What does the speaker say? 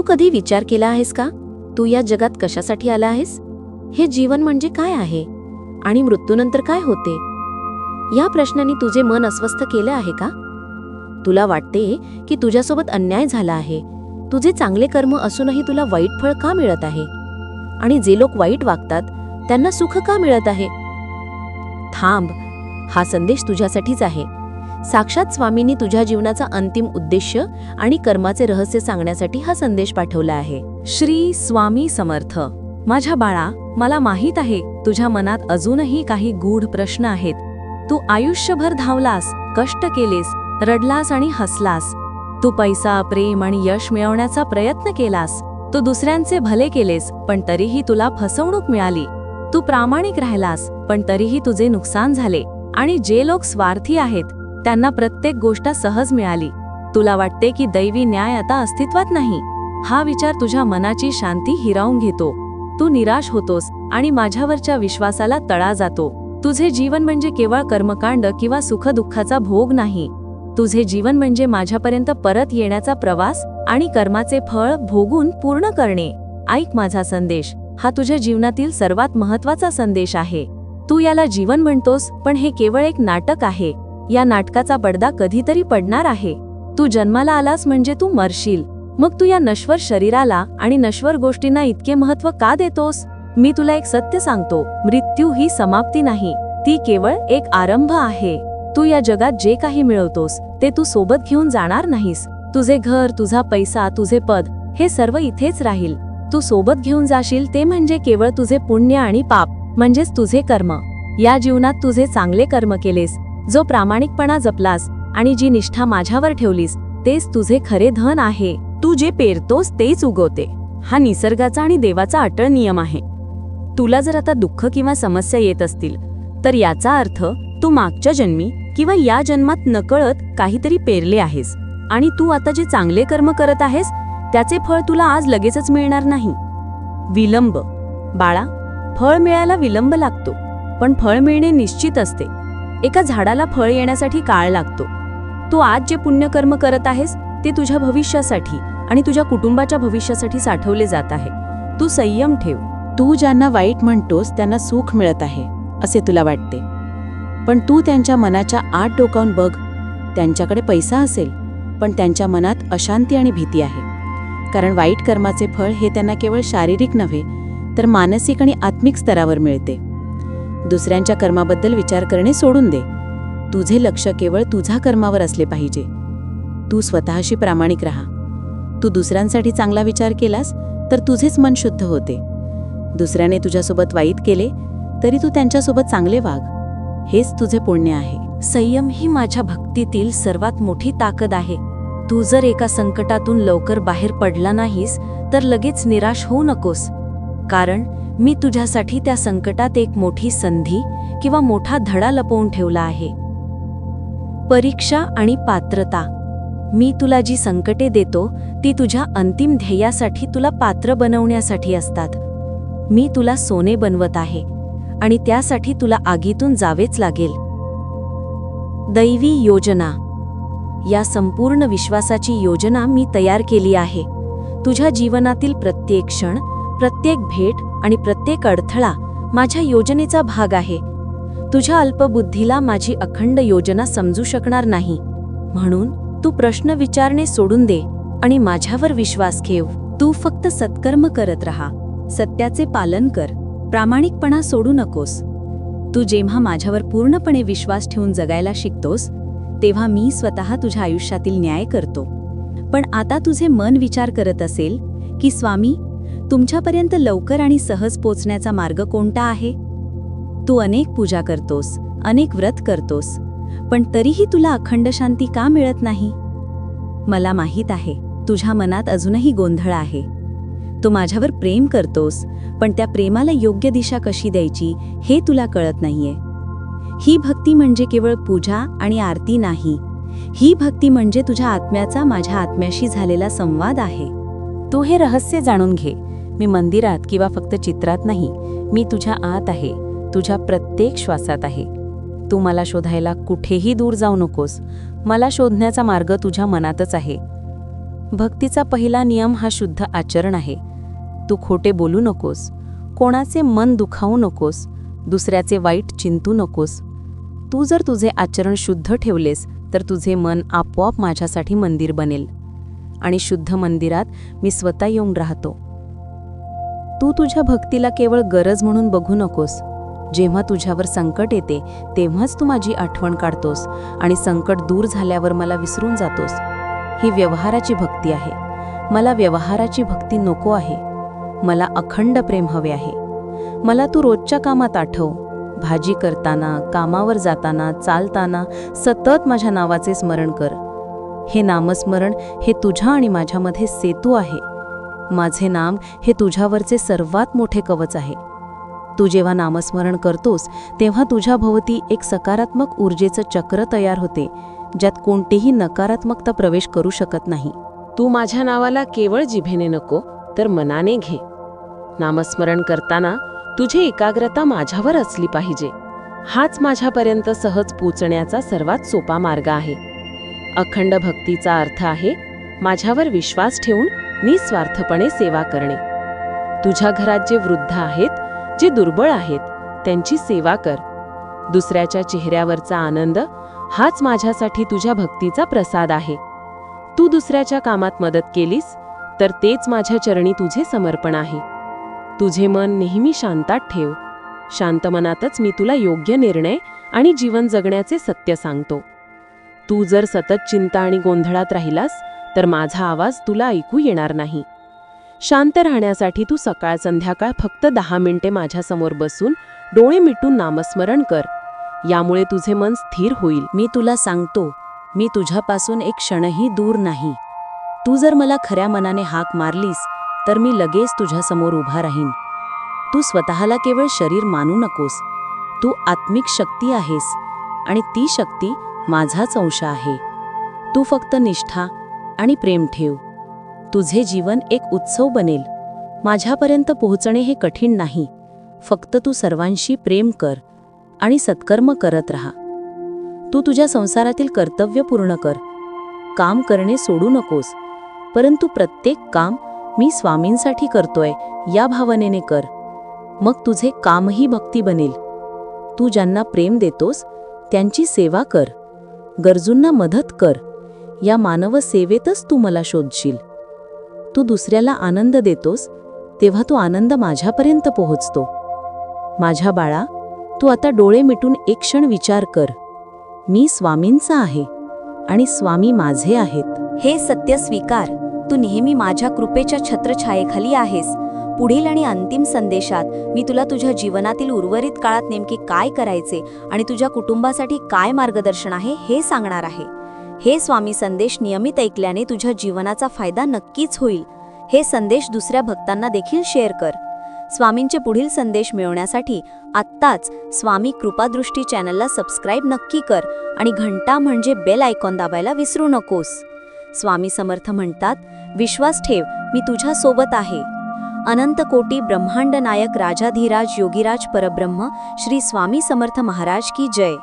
तू कधी विचार केला आहेस का? तू या जगात कशासाठी आला आहेस? हे जीवन म्हणजे काय आहे? आणि मृत्यूनंतर काय होते? या प्रश्नाने तुझे मन अस्वस्थ केलं आहे का? तुला वाटते की तुझ्यासोबत अन्याय झाला आहे. तुझे चांगले कर्म असूनही तुला वाईट फळ का मिळत आहे? आणि जे लोक वाईट वागतात त्यांना सुख का मिळत आहे? थांब. हा संदेश तुझ्यासाठीच आहे. साक्षात स्वामींनी तुझ्या जीवनाचा अंतिम उद्देश आणि कर्माचे रहस्य सांगण्यासाठी हा संदेश पाठवला आहे. श्री स्वामी समर्थ. माझ्या बाळा मला माहीत आहे तुझ्या मनात अजूनही काही गूढ प्रश्न आहेत. तू आयुष्यभर धावलास कष्ट केलेस रडलास आणि हसलास. तू पैसा प्रेम आणि यश मिळवण्याचा प्रयत्न केलास. तू दुसऱ्यांचे भले केलेस पण तरीही तुला फसवणूक मिळाली. तू प्रामाणिक राहिलास पण तरीही तुझे नुकसान झाले. आणि जे लोक स्वार्थी आहेत त्यांना प्रत्येक गोष्ट सहज मिळाली. तुला वाटते की दैवी न्याय आता अस्तित्वात नाही? हा विचार तुझ्या मनाची शांती हिरावून घेतो. तू निराश होतोस आणि माझ्यावरच्या विश्वासाला तळा जातो. तुझे जीवन म्हणजे केवळ कर्मकांड किंवा सुखदुःखाचा भोग नाही. तुझे जीवन म्हणजे माझ्यापर्यंत परत येण्याचा प्रवास आणि कर्माचे फळ भोगून पूर्ण करणे. ऐक माझा संदेश. हा तुझ्या जीवनातील सर्वात महत्त्वाचा संदेश आहे. तू याला जीवन म्हणतोस पण हे केवळ एक नाटक आहे. या नाटकाचा पडदा कधीतरी पडणार आहे. तू जन्माला आलास म्हणजे तू मरशील. मग तू या नश्वर शरीराला आणि नश्वर गोष्टींना इतके महत्त्व का देतोस? मी तुला एक सत्य सांगतो मृत्यू ही समाप्ती नाही ती केवळ एक आरंभ आहे. तू या जगात जे काही मिळवतोस ते तू सोबत घेऊन जाणार नाहीस. तुझे घर तुझा पैसा तुझे पद हे सर्व इथेच राहील. तू सोबत घेऊन जाशील ते म्हणजे केवळ तुझे पुण्य आणि पाप म्हणजेच तुझे कर्म. या जीवनात तुझे चांगले कर्म केलेस जो प्रामाणिकपणा जपलास आणि जी निष्ठा माझ्यावर ठेवलीस तेच तुझे खरे धन आहे. तू जे पेरतोस तेच उगवते. हा निसर्गाचा आणि देवाचा अटळ नियम आहे. तुला जर आता दुःख किंवा समस्या येत असतील तर याचा अर्थ तू मागच्या जन्मी किंवा या जन्मात नकळत काहीतरी पेरले आहेस आणि तू आता जे चांगले कर्म करत आहेस त्याचे फळ तुला आज लगेचच मिळणार नाही. विलंब. बाळा फळ मिळायला विलंब लागतो पण फळ मिळणे निश्चित असते. एका झाडाला फळ येण्यासाठी काळ लागतो. तू आज जे पुण्यकर्म करत आहेस ते तुझ्या भविष्यासाठी आणि तुझ्या कुटुंबाच्या भविष्यासाठी साठवले जात आहे. तू संयम ठेव. तू ज्यांना वाईट म्हणतोस त्यांना सुख मिळत आहे असे तुला वाटते. पण तू त्यांच्या मनाच्या आत डोकावून बघ. त्यांच्याकडे पैसा असेल पण त्यांच्या मनात अशांती आणि भीती आहे. कारण वाईट कर्माचे फळ हे त्यांना केवळ शारीरिक नव्हे तर मानसिक आणि आत्मिक स्तरावर मिळते. दुसऱ्यांच्या कर्माबद्दल विचार करणे सोडून दे. तुझे लक्ष केवळ तुझा कर्मावर असले पाहिजे. तू स्वतःशी प्रामाणिक राहा. तू दुसऱ्यांसाठी चांगला विचार केलास तर तुझेच मन शुद्ध होते. दुसऱ्याने तुझ्यासोबत वाईट केले तरी तू त्यांच्यासोबत चांगले वाघ हेच तुझे पुण्य आहे. संयम ही माझ्या भक्तीतील सर्वात मोठी ताकद आहे. तू जर एका संकटातून लवकर बाहेर पडला नाहीस तर लगेच निराश होऊ नकोस. कारण मी तुझ्यासाठी त्या संकटात एक मोठी संधी किंवा मोठा धडा लपवून ठेवला आहे. परीक्षा आणि पात्रता. मी तुला जी संकटे देतो ती तुझ्या अंतिम ध्येयासाठी तुला पात्र बनवण्यासाठी असतात. मी तुला सोने बनवत आहे आणि त्यासाठी तुला आगीतून जावेच लागेल. दैवी योजना. या संपूर्ण विश्वासाची योजना मी तयार केली आहे. तुझ्या जीवनातील प्रत्येक क्षण प्रत्येक भेट आणि प्रत्येक अडथळा माझ्या योजनेचा भाग आहे. तुझ्या अल्पबुद्धीला माझी अखंड योजना समजू शकणार नाही. म्हणून तू प्रश्न विचारणे सोडून दे आणि माझ्यावर विश्वास ठेव. तू फक्त सत्कर्म करत राहा. सत्याचे पालन कर. प्रामाणिकपणा सोडू नकोस. तू जेव्हा माझ्यावर पूर्णपणे विश्वास ठेवून जगायला शिकतोस तेव्हा मी स्वतः तुझ्या आयुष्यातील न्याय करतो. पण आता तुझे मन विचार करत असेल की स्वामी तुमच्यापर्यंत लवकर आणि सहज पोचण्याचा मार्ग कोणता आहे? तू अनेक पूजा करतोस अनेक व्रत करतोस पण तरीही तुला अखंड शांती का मिळत नाही? मला माहीत आहे तुझ्या मनात अजूनही गोंधळ आहे. तू माझ्यावर प्रेम करतोस पण त्या प्रेमाला योग्य दिशा कशी द्यायची हे तुला कळत नाहीये. ही भक्ती म्हणजे केवळ पूजा आणि आरती नाही. ही भक्ती म्हणजे तुझ्या आत्म्याचा माझ्या आत्म्याशी झालेला संवाद आहे. तू हे रहस्य जाणून घे. मी मंदिरात किंवा फक्त चित्रात नाही मी तुझ्या आत आहे तुझ्या प्रत्येक श्वासात आहे. तू मला शोधायला कुठेही दूर जाऊ नकोस. मला शोधण्याचा मार्ग तुझ्या मनातच आहे. भक्तीचा पहिला नियम हा शुद्ध आचरण आहे. तू खोटे बोलू नकोस. कोणाचे मन दुखावू नकोस. दुसऱ्याचे वाईट चिंतू नकोस. तू जर तुझे आचरण शुद्ध ठेवलेस तर तुझे मन आपोआप माझ्यासाठी मंदिर बनेल. आणि शुद्ध मंदिरात मी स्वतः येऊन राहतो. तू तुझ्या भक्तीला केवळ गरज म्हणून बघू नकोस. जेव्हा तुझ्यावर संकट येते तेव्हाच तू माझी आठवण काढतोस आणि संकट दूर झाल्यावर मला विसरून जातोस. ही व्यवहाराची भक्ती आहे. मला व्यवहाराची भक्ती नको आहे. मला अखंड प्रेम हवे आहे. मला तू रोजच्या कामात आठव. भाजी करताना कामावर जाताना चालताना सतत माझ्या नावाचे स्मरण कर. हे नामस्मरण हे तुझ्या आणि माझ्यामध्ये सेतू आहे. माझे नाम हे तुझ्यावरचे सर्वात मोठे कवच आहे. तू जेव्हा नामस्मरण करतोस तेव्हा तुझ्या भोवती एक सकारात्मक ऊर्जेचं चक्र तयार होते ज्यात कोणतीही नकारात्मकता प्रवेश करू शकत नाही. तू माझ्या नावाला केवळ जिभेने नको तर मनाने घे. नामस्मरण करताना तुझी एकाग्रता माझ्यावर असली पाहिजे. हाच माझ्यापर्यंत सहज पोचण्याचा सर्वात सोपा मार्ग आहे. अखंड भक्तीचा अर्थ आहे माझ्यावर विश्वास ठेवून निस्वार्थपणे सेवा करणे. तुझ्या घरात जे वृद्ध आहेत जे दुर्बळ आहेत त्यांची सेवा कर. दुसऱ्याच्या चेहऱ्यावरचा आनंद हाच माझ्यासाठी तुझ्या भक्तीचा प्रसाद आहे. तू दुसऱ्याच्या कामात मदत केलीस तर तेच माझ्या चरणी तुझे समर्पण आहे. तुझे मन नेहमी शांतात ठेव. शांत मनातच मी तुला योग्य निर्णय आणि जीवन जगण्याचे सत्य सांगतो. तू जर सतत चिंता आणि गोंधळात राहिलास तर माझा आवाज तुला ऐकू येणार नाही. शांत राहण्यासाठी तू सकाळ संध्याकाळ फक्त दहा मिनिटे माझ्यासमोर बसून डोळे मिटून नामस्मरण कर. यामुळे तुझे मन स्थिर होईल. मी तुला सांगतो मी तुझ्यापासून एक क्षणही दूर नाही. तू जर मला खऱ्या मनाने हाक मारलीस तर मी लगेच तुझ्यासमोर उभा राहीन. तू स्वतःला केवळ शरीर मानू नकोस. तू आत्मिक शक्ती आहेस आणि ती शक्ती माझाच अंश आहे. तू फक्त निष्ठा आणि प्रेम ठेव. तुझे जीवन एक उत्सव बनेल. माझ्यापर्यंत पोहोचणे हे कठीण नाही. फक्त तू सर्वांशी प्रेम कर आणि सत्कर्म करत राहा. तू तुझ्या संसारातील कर्तव्य पूर्ण कर. काम करणे सोडू नकोस. परंतु प्रत्येक काम मी स्वामींसाठी करतोय या भावनेने कर. मग तुझे कामही भक्ती बनेल. तू ज्यांना प्रेम देतोस त्यांची सेवा कर. गरजूंना मदत कर. या मानव सेवेतच तू मला शोधशील. तू दुसऱ्याला आनंद देतोस तेव्हा तो आनंद माझ्यापर्यंत पोहोचतो. माझ्या बाळा तू आता डोळे मिटून एक क्षण विचार कर. मी स्वामींचा आहे आणि स्वामी माझे आहेत. हे सत्य स्वीकार. तू नेहमी माझ्या कृपेच्या छत्रछायेखाली आहेस. पुढील आणि अंतिम संदेशात मी तुला तुझ्या जीवनातील उर्वरित काळात नेमके काय करायचे आणि तुझ्या कुटुंबासाठी काय मार्गदर्शन आहे हे सांगणार आहे. हे स्वामी संदेश नियमित ऐकल्याने तुझ्या जीवनाचा फायदा नक्कीच होईल. हे संदेश दुसऱ्या भक्तांना देखील शेअर कर. स्वामींचे पुढील संदेश मिळवण्यासाठी आत्ताच स्वामी कृपादृष्टी चॅनलला सबस्क्राईब नक्की कर आणि घंटा म्हणजे बेल आयकॉन दाबायला विसरू नकोस. स्वामी समर्थ म्हणतात विश्वास ठेव मी तुझ्या सोबत आहे. अनंत कोटी ब्रह्मांड नायक राजाधिराज योगीराज परब्रह्म श्री स्वामी समर्थ महाराज की जय.